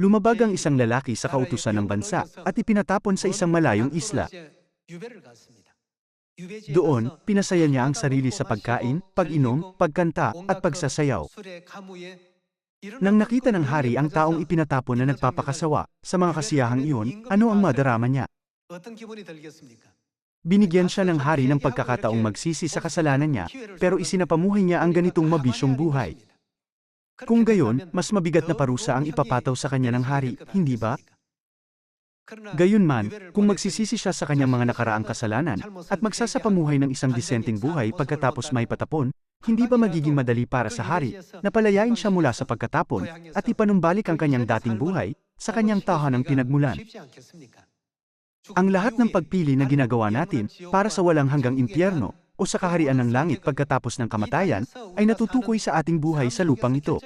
Lumabag ang isang lalaki sa kautusan ng bansa at ipinatapon sa isang malayong isla. Doon, pinasaya niya ang sarili sa pagkain, pag-inom, pagkanta, at pagsasayaw. Nang nakita ng hari ang taong ipinatapon na nagpapakasawa, sa mga kasiyahang iyon, ano ang madarama niya? Binigyan siya ng hari ng pagkakataong magsisi sa kasalanan niya, pero isinapamuhay niya ang ganitong mabisyong buhay. Kung gayon, mas mabigat na parusa ang ipapataw sa kanya ng hari, hindi ba? Gayunman, kung magsisisi siya sa kanyang mga nakaraang kasalanan, at magsasapamuhay ng isang disenteng buhay pagkatapos may patapon, hindi ba magiging madali para sa hari, na palayain siya mula sa pagkatapon, at ipanumbalik ang kanyang dating buhay, sa kanyang tahanang pinagmulan? Ang lahat ng pagpili na ginagawa natin, para sa walang hanggang impyerno, o sa kaharian ng langit pagkatapos ng kamatayan, ay natutukoy sa ating buhay sa lupang ito.